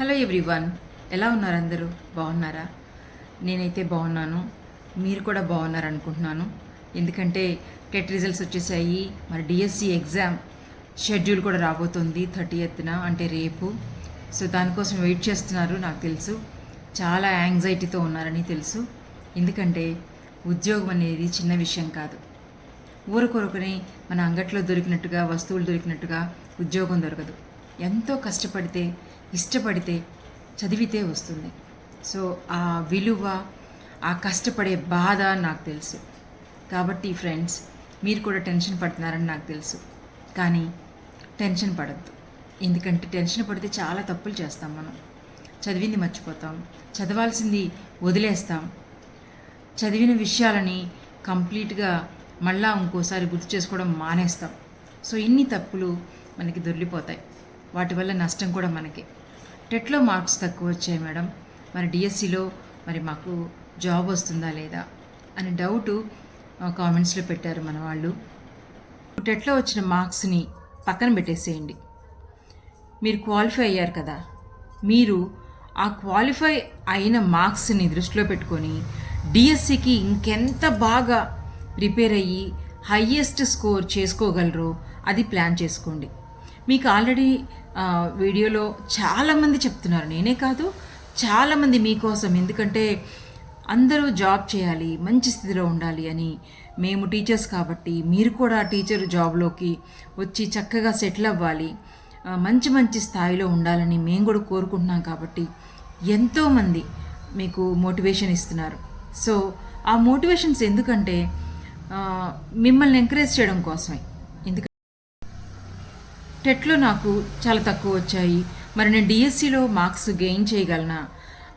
Hello everyone ఎలా ఉన్నారు అందరూ? బాగున్నారా? నేనైతే బాగున్నాను. మీరు కూడా బాగున్నారు అనుకుంటున్నాను ఎందుకంటే టెట్ రిజల్ట్స్ వచ్చేసాయి. మరి డిఎస్సి ఎగ్జామ్ షెడ్యూల్ కూడా రాబోతుంది థర్టీ ఎత్తున అంటే రేపు. సో దానికోసం వెయిట్ చేస్తున్నారు నాకు తెలుసు. చాలా యాంగ్జైటీతో ఉన్నారని తెలుసు. ఎందుకంటే ఉద్యోగం అనేది చిన్న విషయం కాదు. ఊరకొరకుని మన అంగట్లో దొరికినట్టుగా వస్తువులు దొరికినట్టుగా ఉద్యోగం దొరకదు. ఎంతో కష్టపడితే ఇష్టపడితే చదివితే వస్తుంది. సో ఆ విలువ ఆ కష్టపడే బాధ నాకు తెలుసు. కాబట్టి ఫ్రెండ్స్ మీరు కూడా టెన్షన్ పడుతున్నారని నాకు తెలుసు. కానీ టెన్షన్ పడద్దు. ఎందుకంటే టెన్షన్ పడితే చాలా తప్పులు చేస్తాం మనం. చదివింది మర్చిపోతాం. చదవాల్సింది వదిలేస్తాం. చదివిన విషయాలని కంప్లీట్గా మళ్ళా ఇంకోసారి గుర్తు చేసుకోవడం మానేస్తాం. సో ఇన్ని తప్పులు మనకి దొరికిపోతాయి. వాటి వల్ల నష్టం కూడా మనకి. టెట్లో మార్క్స్ తక్కువ వచ్చాయి మేడం. మరి డిఎస్సిలో మరి మాకు జాబ్ వస్తుందా లేదా అని డౌటు కామెంట్స్లో పెట్టారు మన వాళ్ళు. టెట్లో వచ్చిన మార్క్స్ని పక్కన పెట్టేసేయండి. మీరు క్వాలిఫై అయ్యారు కదా. మీరు ఆ క్వాలిఫై అయిన మార్క్స్ని దృష్టిలో పెట్టుకొని డిఎస్సికి ఇంకెంత బాగా ప్రిపేర్ అయ్యి హయ్యెస్ట్ స్కోర్ చేసుకోగలరో అది ప్లాన్ చేసుకోండి. మీకు ఆల్రెడీ వీడియోలో చాలామంది చెప్తున్నారు. నేనే కాదు చాలామంది మీకోసం. ఎందుకంటే అందరూ జాబ్ చేయాలి మంచి స్థితిలో ఉండాలి అని మేము టీచర్స్ కాబట్టి మీరు కూడా టీచర్ జాబ్లోకి వచ్చి చక్కగా సెటిల్ అవ్వాలి. మంచి మంచి స్థాయిలో ఉండాలని మేము కూడా కోరుకుంటున్నాం కాబట్టి ఎంతోమంది మీకు మోటివేషన్ ఇస్తున్నారు. సో ఆ మోటివేషన్స్ ఎందుకంటే మిమ్మల్ని ఎంకరేజ్ చేయడం కోసమే. టెట్లో నాకు చాలా తక్కువ వచ్చాయి. మరి నేను డిఎస్సిలో మార్క్స్ గెయిన్ చేయగలనా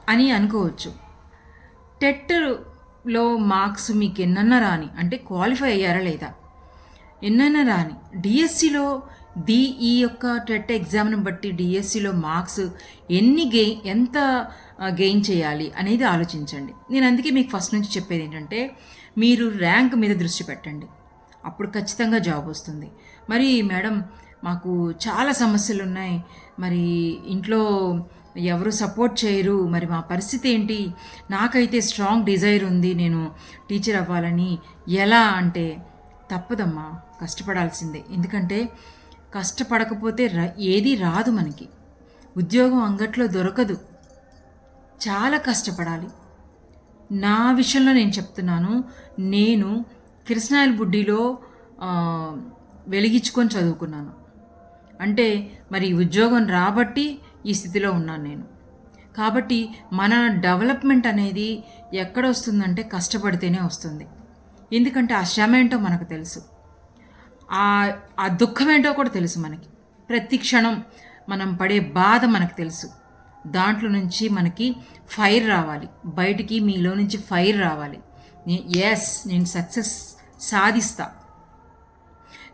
అని అనుకోవచ్చు. టెట్లో మార్క్స్ మీకు ఎన్నన్నా రాని అంటే క్వాలిఫై అయ్యారా లేదా? ఎన్నైనా రాని. డిఎస్సిలో ది ఈ యొక్క టెట్ ఎగ్జామ్ని బట్టి డిఎస్సిలో మార్క్స్ ఎన్ని గెయి ఎంత గెయిన్ చేయాలి అనేది ఆలోచించండి. నేను అందుకే మీకు ఫస్ట్ నుంచి చెప్పేది ఏంటంటే మీరు ర్యాంక్ మీద దృష్టి పెట్టండి. అప్పుడు ఖచ్చితంగా జాబ్ వస్తుంది. మరి మేడం మాకు చాలా సమస్యలు ఉన్నాయి మరి ఇంట్లో ఎవరు సపోర్ట్ చేయరు. మరి మా పరిస్థితి ఏంటి? నాకైతే స్ట్రాంగ్ డిజైర్ ఉంది. నేను టీచర్ అవ్వాలని ఎలా అంటే తప్పదమ్మా కష్టపడాల్సిందే. ఎందుకంటే కష్టపడకపోతే ర- ఏది రాదు మనకి. ఉద్యోగం అంగట్లో దొరకదు. చాలా కష్టపడాలి. నా విషయంలో నేను చెప్తున్నాను. నేను కృష్ణాయిల్ బుడ్డిలో వెలిగించుకొని చదువుకున్నాను. అంటే మరి ఉద్యోగం రాబట్టి ఈ స్థితిలో ఉన్నాను నేను. కాబట్టి మన డెవలప్మెంట్ అనేది ఎక్కడ వస్తుందంటే కష్టపడితేనే వస్తుంది. ఎందుకంటే ఆ శ్రమ ఏంటో మనకు తెలుసు. ఆ ఆ దుఃఖం ఏంటో కూడా తెలుసు మనకి. ప్రతి క్షణం మనం పడే బాధ మనకు తెలుసు. దాంట్లో నుంచి మనకి ఫైర్ రావాలి. బయటికి మీలో నుంచి ఫైర్ రావాలి. ఎస్ నేను సక్సెస్ సాధిస్తా.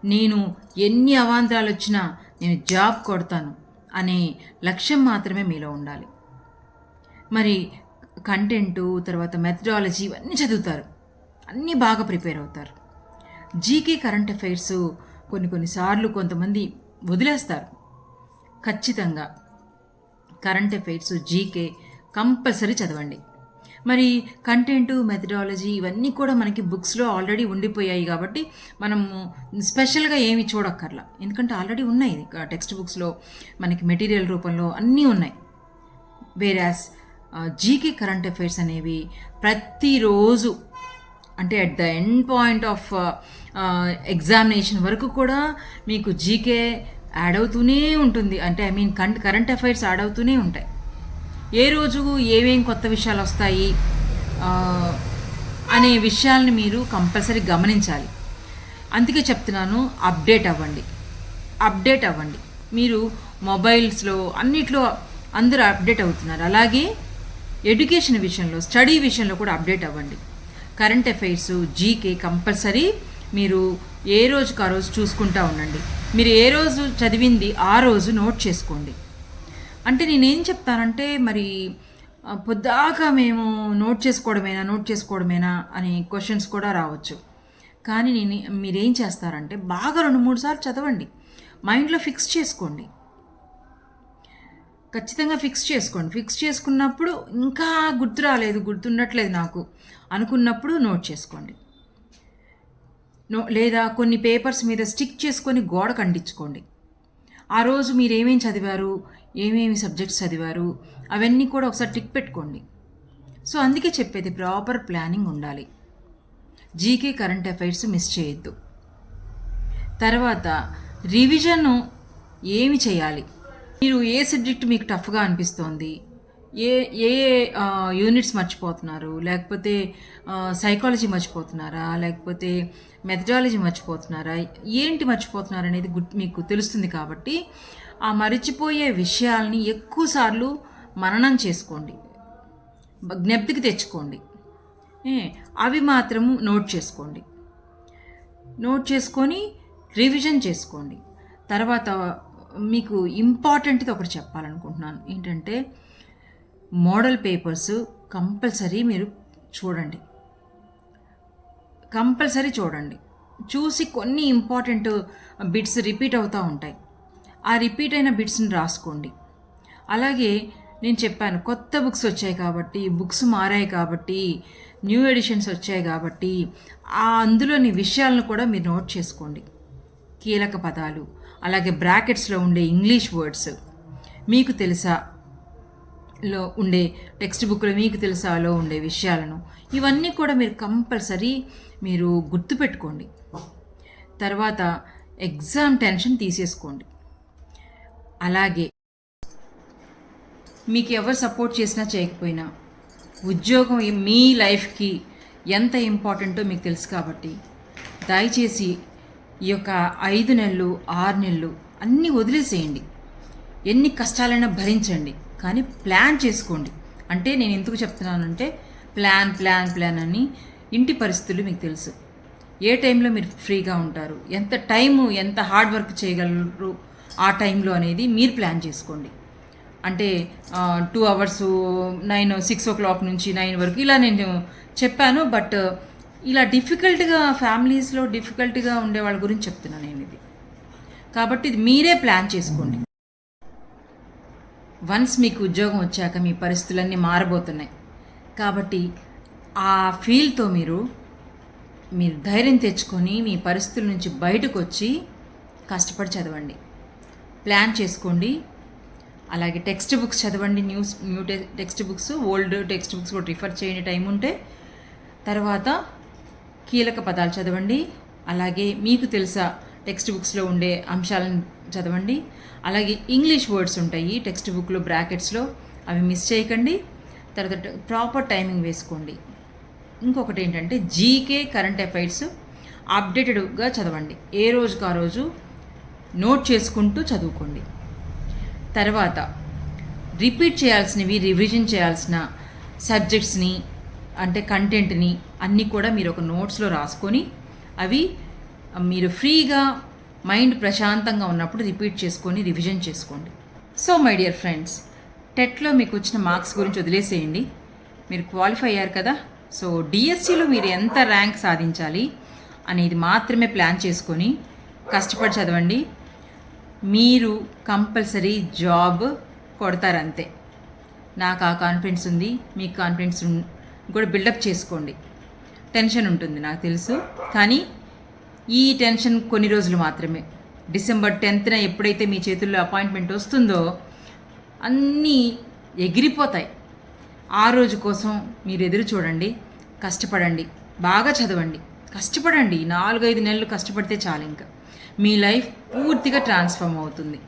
నేను ఎన్ని అవాంతరాలు వచ్చినా నేను జాబ్ కొడతాను అనే లక్ష్యం మాత్రమే మీలో ఉండాలి. మరి కంటెంటు తర్వాత మెథడాలజీ ఇవన్నీ చదువుతారు. అన్నీ బాగా ప్రిపేర్ అవుతారు. జీకే కరెంట్ అఫైర్స్ కొన్ని కొన్నిసార్లు కొంతమంది వదిలేస్తారు. ఖచ్చితంగా కరెంట్ అఫైర్స్ జీకే కంపల్సరీ చదవండి. మరి కంటెంట్ మెథడాలజీ ఇవన్నీ కూడా మనకి బుక్స్లో ఆల్రెడీ ఉండిపోయాయి కాబట్టి మనము స్పెషల్గా ఏమి చూడక్కర్లా. ఎందుకంటే ఆల్రెడీ ఉన్నాయి. టెక్స్ట్ బుక్స్లో మనకి మెటీరియల్ రూపంలో అన్నీ ఉన్నాయి. వేరాస్ జీకే కరెంట్ అఫైర్స్ అనేవి ప్రతిరోజు అంటే at the end point of examination వరకు కూడా మీకు జీకే యాడ్ అవుతూనే ఉంటుంది. అంటే I mean current current affairs add అవుతూనే ఉంటాయి. ఏ రోజు ఏమేం కొత్త విషయాలు వస్తాయి అనే విషయాల్ని మీరు కంపల్సరీ గమనించాలి. అందుకే చెప్తున్నాను అప్డేట్ అవ్వండి. అప్డేట్ అవ్వండి. మీరు మొబైల్స్లో అన్నిట్లో అందరూ అప్డేట్ అవుతున్నారు. అలాగే ఎడ్యుకేషన్ విషయంలో స్టడీ విషయంలో కూడా అప్డేట్ అవ్వండి. కరెంట్ అఫైర్స్ జీకే కంపల్సరీ మీరు ఏ రోజుకు ఆ రోజు చూసుకుంటా ఉండండి. మీరు ఏ రోజు చదివింది ఆ రోజు నోట్ చేసుకోండి. అంటే నేనేం చెప్తానంటే మరి పొద్దాకా పొద్దాక మేము నోట్ చేసుకోవడమేనా నోట్ చేసుకోవడమేనా అని క్వశ్చన్స్ కూడా రావచ్చు. కానీ నేను మీరేం చేస్తారంటే బాగా రెండు మూడు సార్లు చదవండి. మైండ్లో ఫిక్స్ చేసుకోండి. ఖచ్చితంగా ఫిక్స్ చేసుకోండి. ఫిక్స్ చేసుకున్నప్పుడు ఇంకా గుర్తు రాలేదు గుర్తుండట్లేదు నాకు అనుకున్నప్పుడు నోట్ చేసుకోండి. నో లేదా కొన్ని పేపర్స్ మీద స్టిక్ చేసుకొని గోడ కండించుకోండి. ఆ రోజు మీరు ఏమేమి చదివారు? ఏమేమి సబ్జెక్ట్స్ చదివారు? అవన్నీ కూడా ఒకసారి టిక్ పెట్టుకోండి. సో అందుకే చెప్పేది ప్రాపర్ ప్లానింగ్ ఉండాలి. జీకే కరెంట్ అఫైర్స్ మిస్ చేయొద్దు. తర్వాత రివిజన్ ఏమి చేయాలి? మీరు ఏ సబ్జెక్ట్ మీకు టఫ్గా అనిపిస్తోంది? ఏ ఏ యూనిట్స్ మర్చిపోతున్నారు? లేకపోతే సైకాలజీ మర్చిపోతున్నారా? లేకపోతే మెథడాలజీ మర్చిపోతున్నారా? ఏంటి మర్చిపోతున్నారు అనేది మీకు తెలుస్తుంది కాబట్టి ఆ మర్చిపోయే విషయాల్ని ఎక్కువసార్లు మననం చేసుకోండి. జ్ఞప్తికి తెచ్చుకోండి. అవి మాత్రము నోట్ చేసుకోండి. నోట్ చేసుకొని రివిజన్ చేసుకోండి. తర్వాత మీకు ఇంపార్టెంట్ది ఒకటి చెప్పాలనుకుంటున్నాను. ఏంటంటే మోడల్ పేపర్స్ కంపల్సరీ మీరు చూడండి. కంపల్సరీ చూడండి. చూసి కొన్ని ఇంపార్టెంట్ బిట్స్ రిపీట్ అవుతూ ఉంటాయి. ఆ రిపీట్ అయిన బిట్స్ని రాసుకోండి. అలాగే నేను చెప్పాను కొత్త బుక్స్ వచ్చాయి కాబట్టి బుక్స్ మారాయి కాబట్టి న్యూ ఎడిషన్స్ వచ్చాయి కాబట్టి ఆ అందులోని విషయాలను కూడా మీరు నోట్ చేసుకోండి. కీలక పదాలు అలాగే బ్రాకెట్స్లో ఉండే ఇంగ్లీష్ వర్డ్స్. మీకు తెలుసా? లో ఉండే టెక్స్ట్ బుక్లో మీకు తెలుసాలో ఉండే విషయాలను? ఇవన్నీ కూడా మీరు కంపల్సరీ మీరు గుర్తుపెట్టుకోండి. తర్వాత ఎగ్జామ్ టెన్షన్ తీసేసుకోండి. అలాగే మీకు ఎవరు సపోర్ట్ చేసినా చేయకపోయినా ఉద్యోగం మీ లైఫ్కి ఎంత ఇంపార్టెంటో మీకు తెలుసు కాబట్టి దయచేసి ఈ యొక్క ఐదు నెలలు ఆరు నెలలు అన్నీ వదిలేసేయండి. ఎన్ని కష్టాలైనా భరించండి. కానీ ప్లాన్ చేసుకోండి. అంటే నేను ఎందుకు చెప్తున్నానంటే ప్లాన్ ప్లాన్ ప్లాన్ అని ఇంటి పరిస్థితులు మీకు తెలుసు. ఏ టైంలో మీరు ఫ్రీగా ఉంటారు? ఎంత టైము ఎంత హార్డ్ వర్క్ చేయగలరు ఆ టైంలో అనేది మీరు ప్లాన్ చేసుకోండి. అంటే two hours nine six o'clock నుంచి నైన్ వరకు ఇలా నేను చెప్పాను బట్ ఇలా డిఫికల్ట్గా ఫ్యామిలీస్లో డిఫికల్ట్గా ఉండే వాళ్ళ గురించి చెప్తున్నాను నేను ఇది. కాబట్టి ఇది మీరే ప్లాన్ చేసుకోండి. వన్స్ మీకు ఉద్యోగం వచ్చాక మీ పరిస్థితులన్నీ మారబోతున్నాయి. కాబట్టి ఆ ఫీల్తో మీరు మీరు ధైర్యం తెచ్చుకొని మీ పరిస్థితుల నుంచి బయటకు వచ్చి కష్టపడి చదవండి. ప్లాన్ చేసుకోండి. అలాగే టెక్స్ట్ బుక్స్ చదవండి. News new text books old text books కూడా రిఫర్ చేయని టైం ఉంటే. తర్వాత కీలక పదాలు చదవండి. అలాగే మీకు తెలుసా టెక్స్ట్ బుక్స్లో ఉండే అంశాలను చదవండి. అలాగే ఇంగ్లీష్ వర్డ్స్ ఉంటాయి టెక్స్ట్ బుక్లో బ్రాకెట్స్లో అవి మిస్ చేయకండి. తర్వాత ప్రాపర్ టైమింగ్ వేసుకోండి. ఇంకొకటి ఏంటంటే జీకే కరెంట్ అఫైర్స్ అప్డేటెడ్గా చదవండి. ఏ రోజుకు ఆ రోజు నోట్ చేసుకుంటూ చదువుకోండి. తర్వాత రిపీట్ చేయాల్సినవి రివిజన్ చేయాల్సిన సబ్జెక్ట్స్ని అంటే కంటెంట్ని అన్నీ కూడా మీరు ఒక నోట్స్లో రాసుకొని అవి మీరు ఫ్రీగా మైండ్ ప్రశాంతంగా ఉన్నప్పుడు రిపీట్ చేసుకొని రివిజన్ చేసుకోండి. సో మై డియర్ ఫ్రెండ్స్ టెట్లో మీకు వచ్చిన మార్క్స్ గురించి వదిలేసేయండి. మీరు క్వాలిఫై అయ్యారు కదా సో డిఎస్సిలో మీరు ఎంత ర్యాంక్ సాధించాలి అనేది మాత్రమే ప్లాన్ చేసుకొని కష్టపడి చదవండి. మీరు కంపల్సరీ జాబ్ కొడతారంతే. నాకు ఆ కాన్ఫిడెన్స్ ఉంది మీకు కాన్ఫిడెన్స్ కూడా బిల్డప్ చేసుకోండి. టెన్షన్ ఉంటుంది నాకు తెలుసు. కానీ ఈ టెన్షన్ కొన్ని రోజులు మాత్రమే. డిసెంబర్ టెన్త్న ఎప్పుడైతే మీ చేతుల్లో అపాయింట్మెంట్ వస్తుందో అన్నీ ఎగిరిపోతాయి. ఆ రోజు కోసం మీరు ఎదురు చూడండి కష్టపడండి బాగా చదవండి. కష్టపడండి నాలుగైదు నెలలు కష్టపడితే చాలు ఇంకా. మీ లైఫ్ పూర్తిగా ట్రాన్స్ఫార్మ్ అవుతుంది.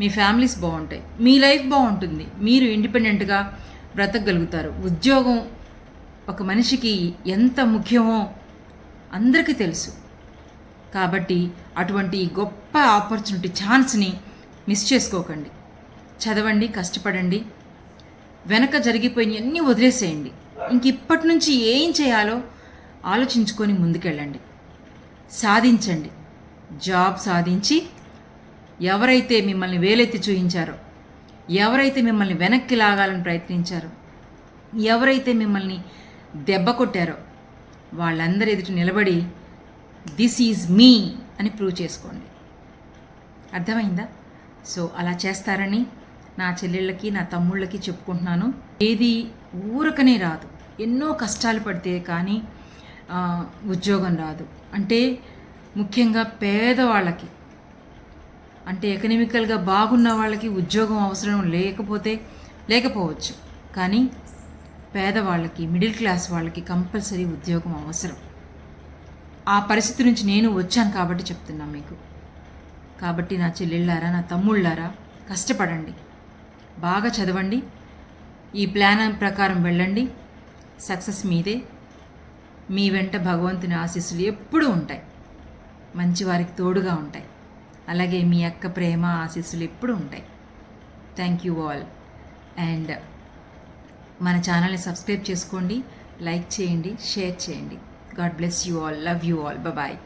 మీ ఫ్యామిలీస్ బాగుంటాయి. మీ లైఫ్ బాగుంటుంది. మీరు ఇండిపెండెంట్గా బ్రతకగలుగుతారు. ఉద్యోగం ఒక మనిషికి ఎంత ముఖ్యమో అందరికీ తెలుసు. కాబట్టి అటువంటి గొప్ప ఆపర్చునిటీ ఛాన్స్ని మిస్ చేసుకోకండి. చదవండి కష్టపడండి. వెనక జరిగిపోయినవన్నీ వదిలేసేయండి. ఇంక ఇప్పటి నుంచి ఏం చేయాలో ఆలోచించుకొని ముందుకెళ్ళండి. సాధించండి. జాబ్ సాధించి ఎవరైతే మిమ్మల్ని వేలెత్తి చూయించారో ఎవరైతే మిమ్మల్ని వెనక్కి లాగాలని ప్రయత్నించారో ఎవరైతే మిమ్మల్ని దెబ్బ కొట్టారో వాళ్ళందరి ఎదుట నిలబడి దిస్ ఈజ్ మీ అని ప్రూవ్ చేసుకోండి. అర్థమైందా? సో అలా చేస్తారని నా చెల్లెళ్ళకి నా తమ్ముళ్ళకి చెప్పుకుంటున్నాను. ఏది ఊరకనే రాదు. ఎన్నో కష్టాలు పడితే కానీ ఉద్యోగం రాదు. అంటే ముఖ్యంగా పేదవాళ్ళకి. అంటే ఎకనామికల్గా బాగున్న వాళ్ళకి ఉద్యోగం అవసరం లేకపోతే లేకపోవచ్చు. కానీ పేదవాళ్ళకి మిడిల్ క్లాస్ వాళ్ళకి కంపల్సరీ ఉద్యోగం అవసరం. ఆ పరిస్థితి నుంచి నేను వచ్చాను కాబట్టి చెప్తున్నా మీకు. కాబట్టి నా చెల్లెళ్ళారా నా తమ్ముళ్ళారా కష్టపడండి. బాగా చదవండి. ఈ ప్లాన్ ప్రకారం వెళ్ళండి. సక్సెస్ మీదే. మీ వెంట భగవంతుని ఆశీస్సులు ఎప్పుడూ ఉంటాయి. మంచి వారికి తోడుగా ఉంటాయి. అలాగే మీ అక్క ప్రేమ ఆశీస్సులు ఎప్పుడూ ఉంటాయి. Thank you all. అండ్ మన ఛానల్ని సబ్స్క్రైబ్ చేసుకోండి లైక్ చేయండి షేర్ చేయండి. God bless you all. Love you all. Bye bye.